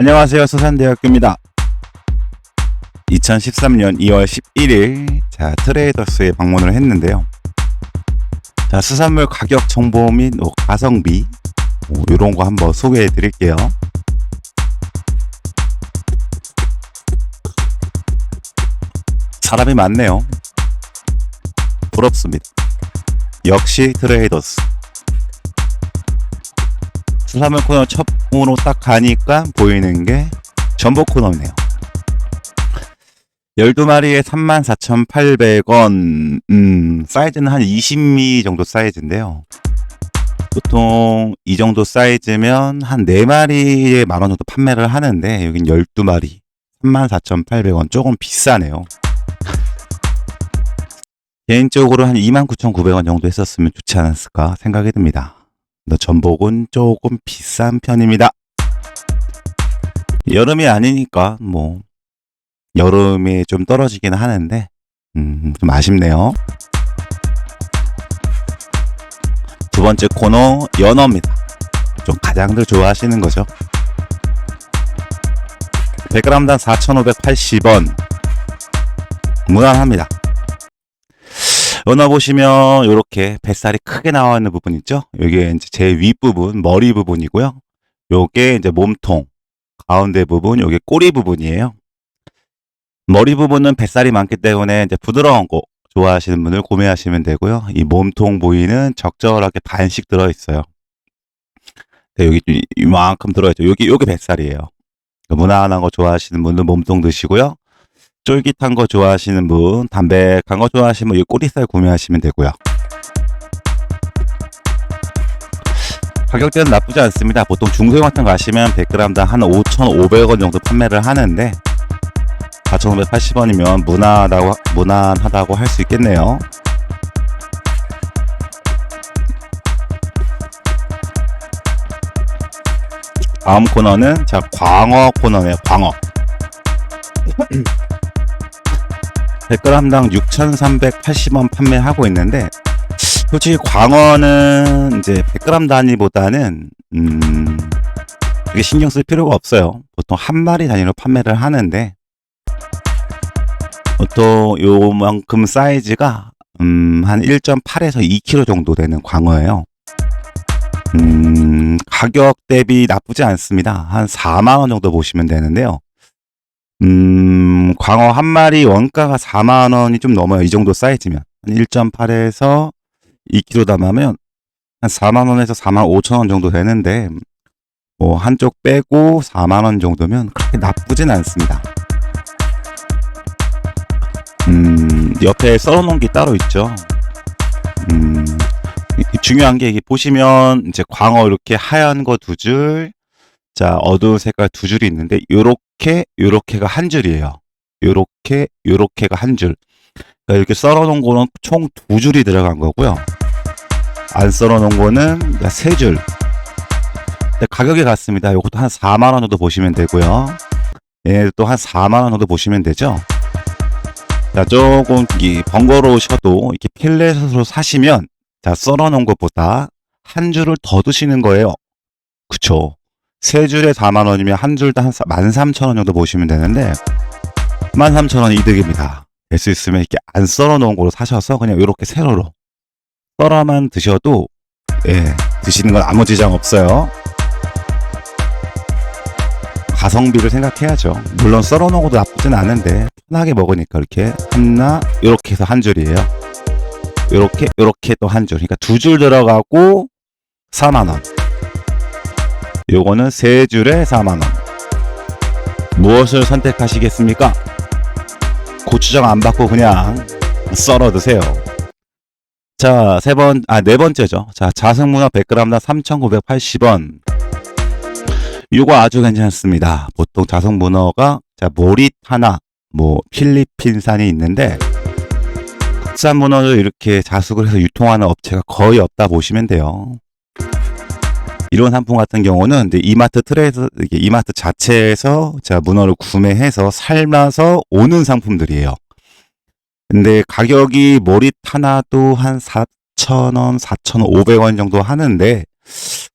안녕하세요. 수산대학교입니다. 2013년 2월 11일 자 트레이더스에 방문을 했는데요. 자 수산물 가격 정보 및 뭐 가성비 뭐 이런 거 한번 소개해 드릴게요. 사람이 많네요. 부럽습니다. 역시 트레이더스. 수산물 코너 첫 문으로 딱 가니까 보이는 게 전복 코너네요. 12마리에 34,800원, 음, 사이즈는 한 20미 정도 사이즈인데요. 보통 이 정도 사이즈면 한 4마리에 만 원 정도 판매를 하는데, 여긴 12마리, 34,800원. 조금 비싸네요. 개인적으로 한 29,900원 정도 했었으면 좋지 않았을까 생각이 듭니다. 근데 전복은 조금 비싼 편입니다. 여름이 아니니까 뭐 여름에 좀 떨어지긴 하는데 음, 좀 아쉽네요. 두 번째 코너 연어입니다. 좀 가장들 좋아하시는 거죠. 100g당 4,580원. 무난합니다. 연어 보시면 이렇게 뱃살이 크게 나와 있는 부분 있죠? 여기에 이제 제 윗부분, 머리 부분이고요. 요게 이제 몸통, 가운데 부분, 요게 꼬리 부분이에요. 머리 부분은 뱃살이 많기 때문에 이제 부드러운 거 좋아하시는 분을 구매하시면 되고요. 이 몸통 부위는 적절하게 반씩 들어있어요. 네, 여기 이- 이만큼 들어있죠. 여기, 요게 뱃살이에요. 무난한 거 좋아하시는 분은 몸통 드시고요. 쫄깃한 거 좋아하시는 분, 담백한 거 좋아하시는 분, 이 꼬리살 구매하시면 되고요. 가격대는 나쁘지 않습니다. 보통 중소형 같은 거 가시면 100g당 한 5,500원 정도 판매를 하는데 4,580원이면 무난하다고, 무난하다고 할 수 있겠네요. 다음 코너는 자 광어 코너네요. 광어. 100g당 6,380원 판매하고 있는데 솔직히 광어는 이제 100g 단위보다는 음 그게 신경 쓸 필요가 없어요. 보통 한 마리 단위로 판매를 하는데 보통 요만큼 사이즈가 음, 한 1.8에서 2kg 정도 되는 광어예요. 음, 가격 대비 나쁘지 않습니다. 한 4만 원 정도 보시면 되는데요. 음, 광어 한 마리 원가가 4만 원이 좀 넘어요. 이 정도 사이즈면. 한 1.8에서 2kg 담으면 한 4만 원에서 4만 5천 원 정도 되는데, 뭐, 한쪽 빼고 4만 원 정도면 그렇게 나쁘진 않습니다. 음, 옆에 썰어 놓은 게 따로 있죠. 음, 이- 중요한 게 보시면 이제 광어 이렇게 하얀 거 두 줄, 자 어두운 색깔 두 줄이 있는데 요렇게 요렇게가 한 줄이에요. 요렇게 요렇게가 한 줄. 그러니까 이렇게 썰어 놓은 거는 총 두 줄이 들어간 거고요. 안 썰어 놓은 거는 세 줄. 가격이 같습니다. 요것도 한 4만 원 정도 보시면 되고요. 얘도 한 4만 원 정도 보시면 되죠. 자, 조금 이 번거로우셔도 이렇게 필렛으로 사시면 자, 썰어 놓은 것보다 한 줄을 더 드시는 거예요. 그쵸. 세 줄에 4만 원이면 한 줄당 한 13,000원 정도 보시면 되는데 13,000원 이득입니다. 될 수 있으면 이렇게 안 썰어 놓은 걸로 사셔서 그냥 이렇게 세로로 썰어만 드셔도 예, 드시는 건 아무 지장 없어요. 가성비를 생각해야죠. 물론 썰어 놓은 것도 나쁘진 않은데 편하게 먹으니까 이렇게 하나 이렇게 해서 한 줄이에요. 이렇게 이렇게 또 한 줄. 그러니까 두 줄 들어가고 4만 원. 요거는 세 줄에 4만 원. 무엇을 선택하시겠습니까? 고추장 안 받고 그냥 썰어 드세요. 자, 세 번, 아, 네 번째죠. 자, 자승문어 100g당 3,980원. 요거 아주 괜찮습니다. 보통 자성문어가, 자, 모릿 하나, 뭐, 필리핀산이 있는데, 국산 문어를 이렇게 자숙을 해서 유통하는 업체가 거의 없다 보시면 돼요. 이런 상품 같은 경우는 이제 이마트 트레이드 이마트 자체에서 자 문어를 구매해서 삶아서 오는 상품들이에요. 근데 가격이 머릿 하나 도 한 4,000원, 4,500원 정도 하는데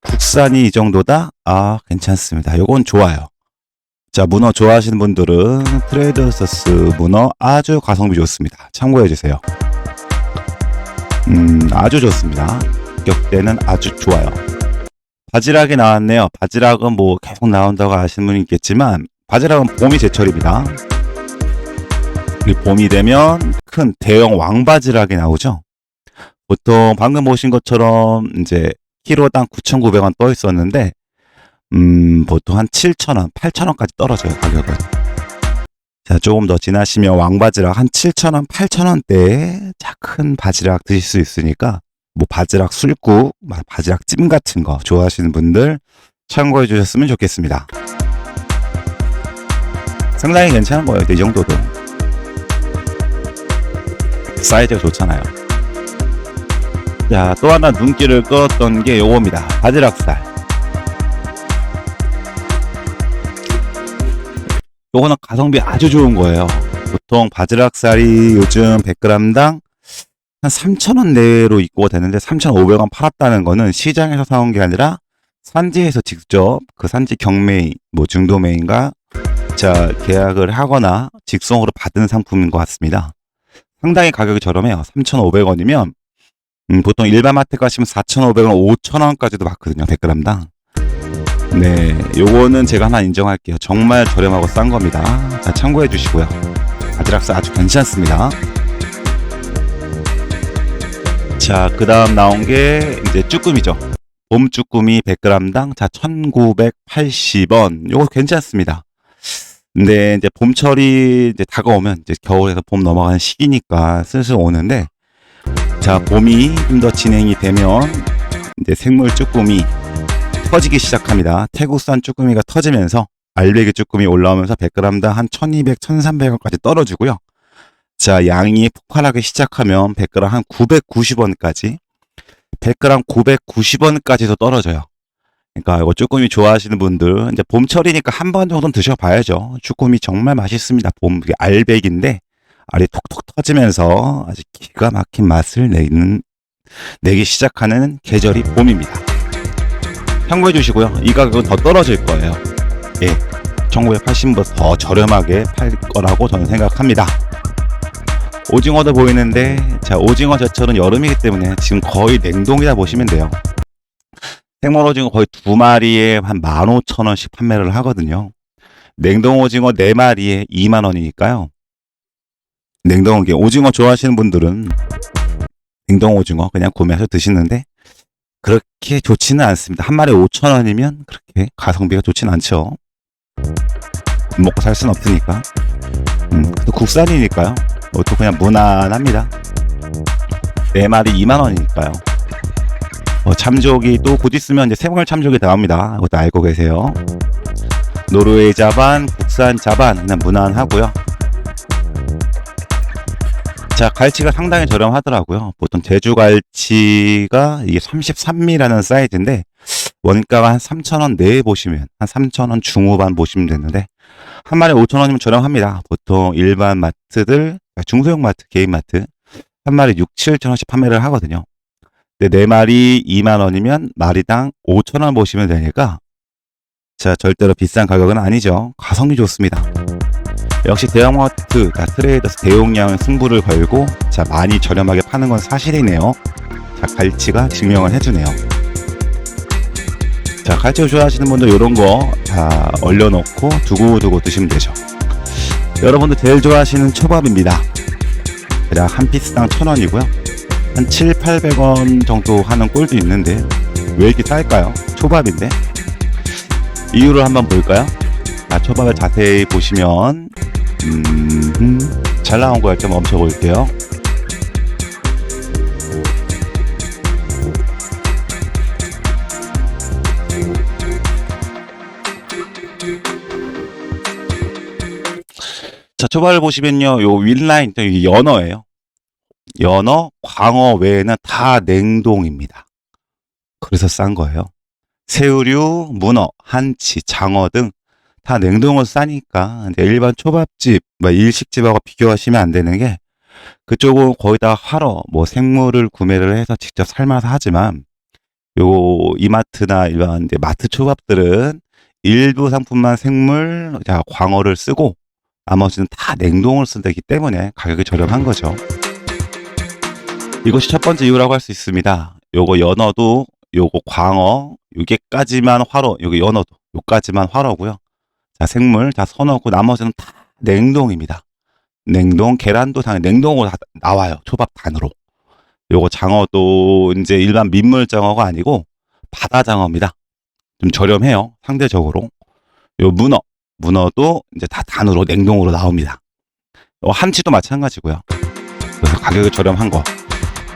국산이 이 정도다? 아, 괜찮습니다. 요건 좋아요. 자, 문어 좋아하시는 분들은 트레이더서스 문어 아주 가성비 좋습니다. 참고해 주세요. 음, 아주 좋습니다. 가격대는 아주 좋아요. 바지락이 나왔네요. 바지락은 뭐 계속 나온다고 아시는 분이 있겠지만 바지락은 봄이 제철입니다. 이 봄이 되면 큰 대형 왕바지락이 나오죠. 보통 방금 보신 것처럼 이제 키로당 9,900원 떠 있었는데 음, 보통 한 7,000원, 8,000원까지 떨어져요, 가격은. 자, 조금 더 지나시면 왕바지락 한 7,000원, 8,000원대에 자, 큰 바지락 드실 수 있으니까 뭐 바지락 술국, 막 바지락 찜 같은 거 좋아하시는 분들 참고해 주셨으면 좋겠습니다. 상당히 괜찮은 거예요, 이 정도도. 사이즈가 좋잖아요. 자, 또 하나 눈길을 끌었던 게 요겁니다. 바지락살. 요거는 가성비 아주 좋은 거예요. 보통 바지락살이 요즘 100g당 한 3,000원 내로 입고가 되는데 3,500원 팔았다는 거는 시장에서 사온 게 아니라 산지에서 직접 그 산지 경매인, 뭐 중도매인과 자, 계약을 하거나 직송으로 받은 상품인 것 같습니다. 상당히 가격이 저렴해요. 3,500원이면 음, 보통 일반 마트 가시면 4,500원, 5,000원까지도 받거든요. 100g당. 네, 요거는 제가 하나 인정할게요. 정말 저렴하고 싼 겁니다. 자, 참고해 주시고요. 바지락살 아주 괜찮습니다. 자, 그 다음 나온 게 이제 쭈꾸미죠. 봄 쭈꾸미 100g당 자 1980원. 요거 괜찮습니다. 근데 이제 봄철이 이제 다가오면 이제 겨울에서 봄 넘어가는 시기니까 슬슬 오는데 자, 봄이 좀 더 진행이 되면 이제 생물 쭈꾸미 터지기 시작합니다. 태국산 쭈꾸미가 터지면서 알배기 쭈꾸미 올라오면서 100g당 한 1200, 1300원까지 떨어지고요. 자, 양이 폭발하기 시작하면 100g 한 990원까지 100g 990원까지도 떨어져요. 그러니까 이거 쭈꾸미 좋아하시는 분들 이제 봄철이니까 한 번 정도는 드셔봐야죠. 쭈꾸미 정말 맛있습니다. 봄 알백인데 알이 톡톡 터지면서 아주 기가 막힌 맛을 내는 내기 시작하는 계절이 봄입니다. 참고해 주시고요. 이 가격은 더 떨어질 거예요. 예. 1980원보다 더 저렴하게 팔 거라고 저는 생각합니다. 오징어도 보이는데, 자, 오징어 제철은 여름이기 때문에 지금 거의 냉동이다 보시면 돼요. 생물 오징어 거의 두 마리에 한 15,000원씩 판매를 하거든요. 냉동 오징어 네 마리에 2만 원이니까요. 냉동 게 오징어 좋아하시는 분들은 냉동 오징어 그냥 구매해서 드시는데 그렇게 좋지는 않습니다. 한 마리 5천 원이면 그렇게 가성비가 좋지는 않죠. 먹고 살 수는 없으니까. 음, 또 국산이니까요. 또 그냥 무난합니다. 네 마리 2만 원이니까요. 어, 참조기 또 곧 있으면 이제 생활 참조기 나옵니다. 그것도 알고 계세요. 노르웨이 자반, 국산 자반 그냥 무난하고요. 자, 갈치가 상당히 저렴하더라고요. 보통 제주 갈치가 이게 33미라는 사이즈인데 원가가 한 3,000원 내에 보시면 한 3,000원 중후반 보시면 되는데 한 마리 5,000원이면 저렴합니다. 보통 일반 마트들 중소형 마트, 개인 마트 한 마리 6, 7,000원씩 판매를 하거든요. 근데 네 마리 2만 원이면 마리당 5천 원 보시면 되니까 자 절대로 비싼 가격은 아니죠. 가성비 좋습니다. 역시 대형마트, 자, 트레이더스 대용량 승부를 걸고 자 많이 저렴하게 파는 건 사실이네요. 자 갈치가 증명을 해주네요. 자 갈치 좋아하시는 분들 이런 거자 얼려놓고 두고두고 드시면 되죠. 여러분들 제일 좋아하시는 초밥입니다. 대략 한 피스당 천 원이고요. 한 7, 800원 정도 하는 꼴도 있는데 왜 이렇게 쌀까요? 초밥인데 이유를 한번 볼까요? 아, 초밥을 자세히 보시면 음, 음, 잘 나온 거 이렇게 멈춰 볼게요. 자, 초밥을 보시면요, 요 윗라인, 이 연어예요. 연어, 광어 외에는 다 냉동입니다. 그래서 싼 거예요. 새우류, 문어, 한치, 장어 등 다 냉동을 싸니까 일반 초밥집, 뭐 일식집하고 비교하시면 안 되는 게 그쪽은 거의 다 활어, 뭐 생물을 구매를 해서 직접 삶아서 하지만 요 이마트나 일반 이제 마트 초밥들은 일부 상품만 생물, 자, 광어를 쓰고 나머지는 다 냉동을 쓰기 때문에 가격이 저렴한 거죠. 이것이 첫 번째 이유라고 할 수 있습니다. 요거 연어도 요거 광어 요게까지만 화로 요게 연어도 요까지만 화로고요. 자 생물 다 선어고 나머지는 다 냉동입니다. 냉동 계란도 당연히 냉동으로 다 나와요. 초밥 단으로. 요거 장어도 이제 일반 민물 장어가 아니고 바다 장어입니다. 좀 저렴해요. 상대적으로. 요 문어 문어도 이제 다 단으로 냉동으로 나옵니다. 요 한치도 마찬가지고요. 그래서 가격이 저렴한 거.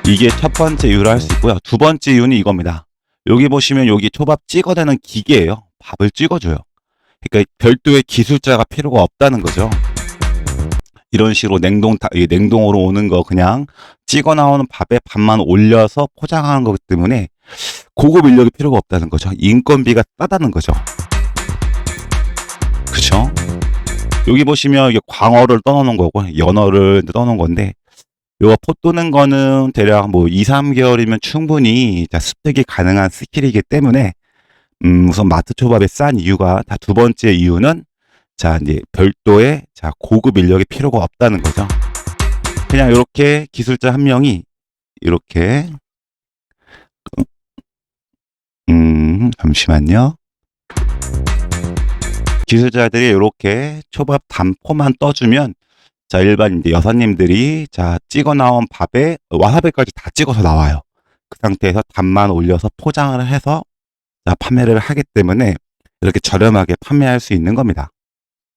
이게 첫 번째 이유로 할수 있고요. 두 번째 이유는 이겁니다. 여기 보시면 여기 초밥 찍어대는 기계예요. 밥을 찍어줘요. 그러니까 별도의 기술자가 필요가 없다는 거죠. 이런 식으로 냉동 냉동으로 오는 거 그냥 찍어 나오는 밥에 밥만 올려서 포장하는 거기 때문에 고급 인력이 필요가 없다는 거죠. 인건비가 싸다는 거죠. 여기 보시면 이게 광어를 떠놓는 거고 연어를 떠놓은 건데 요거 포 뜨는 거는 대략 뭐 2, 3개월이면 충분히 자, 습득이 가능한 스킬이기 때문에 음, 우선 마트 초밥에 싼 이유가 다 두 번째 이유는 자, 이제 별도의 자, 고급 인력이 필요가 없다는 거죠. 그냥 이렇게 기술자 한 명이 이렇게 음, 잠시만요. 기술자들이 이렇게 초밥 단포만 떠주면 자, 일반 이제 여사님들이 자, 찍어 나온 밥에 와사비까지 다 찍어서 나와요. 그 상태에서 단만 올려서 포장을 해서 자, 판매를 하기 때문에 이렇게 저렴하게 판매할 수 있는 겁니다.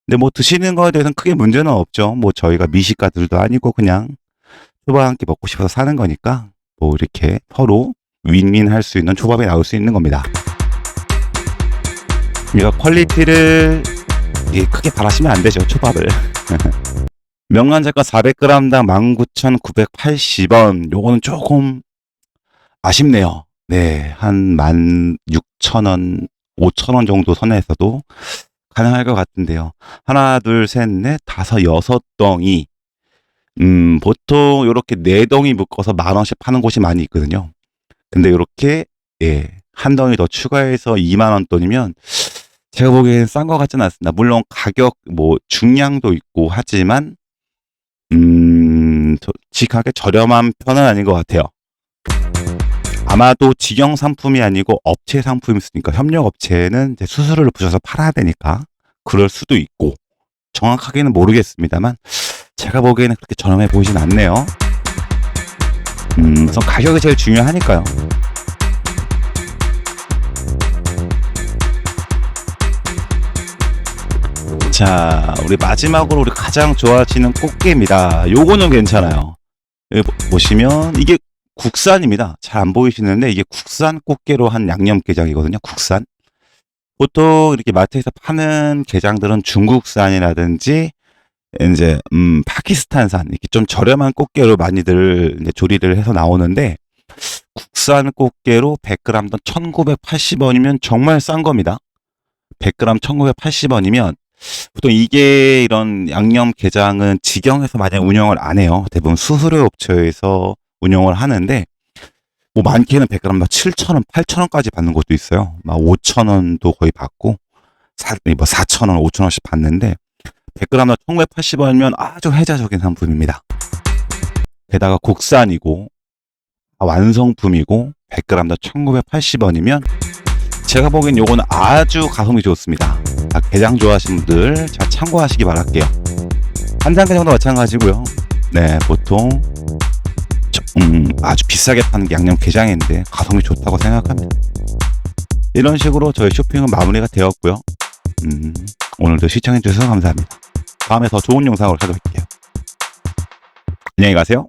근데 뭐 드시는 거에 대해서는 크게 문제는 없죠. 뭐 저희가 미식가들도 아니고 그냥 초밥 한 끼 먹고 싶어서 사는 거니까 뭐 이렇게 서로 윈윈 할 수 있는 초밥이 나올 수 있는 겁니다. 이거 퀄리티를 예, 크게 바라시면 안 되죠. 초밥을. 명란젓가 400g당 19,980원. 요거는 조금 아쉽네요. 네, 한 16,000원, 5,000원 정도 선에서도 가능할 것 같은데요. 하나, 둘, 셋, 넷, 다섯, 여섯 덩이. 음, 보통 요렇게 네 덩이 묶어서 만 원씩 파는 곳이 많이 있거든요. 근데 요렇게, 예, 한 덩이 더 추가해서 2만 원 돈이면 제가 보기엔 싼 것 같지는 않습니다. 물론 가격, 뭐, 중량도 있고 하지만, 음, 솔직하게 저렴한 편은 아닌 것 같아요. 아마도 직영 상품이 아니고 업체 상품이 있으니까 협력 업체는 이제 수수료를 붙여서 팔아야 되니까 그럴 수도 있고 정확하게는 모르겠습니다만 제가 보기에는 그렇게 저렴해 보이진 않네요. 음, 우선 가격이 제일 중요하니까요. 자, 우리 마지막으로 우리 가장 좋아하시는 꽃게입니다. 요거는 괜찮아요. 보- 보시면 이게 국산입니다. 잘 안 보이시는데 이게 국산 꽃게로 한 양념게장이거든요. 국산. 보통 이렇게 마트에서 파는 게장들은 중국산이라든지 이제 음 파키스탄산 이렇게 좀 저렴한 꽃게로 많이들 조리를 해서 나오는데 국산 꽃게로 100g당 1,980원이면 정말 싼 겁니다. 100g 1,980원이면 보통 이게 이런 양념 게장은 직영에서 많이 운영을 안 해요. 대부분 수수료 업체에서 운영을 하는데 뭐 많게는 100g 막 7,000원, 8,000원까지 받는 것도 있어요. 막 5,000원도 거의 받고 사, 뭐 4,000원, 5,000원씩 받는데 100g 1,980원이면 아주 혜자적인 상품입니다. 게다가 국산이고 아, 완성품이고 100g 1,980원이면 제가 보기엔 요거는 아주 가성비 좋습니다. 자, 게장 좋아하시는 분들 잘 참고하시기 바랄게요. 한장 게장도 마찬가지고요. 네, 보통 저- 음, 아주 비싸게 파는 게 양념 게장인데 가성비 좋다고 생각합니다. 이런 식으로 저희 쇼핑은 마무리가 되었고요. 음, 오늘도 시청해주셔서 감사합니다. 다음에 더 좋은 영상으로 찾아뵐게요. 안녕히 가세요.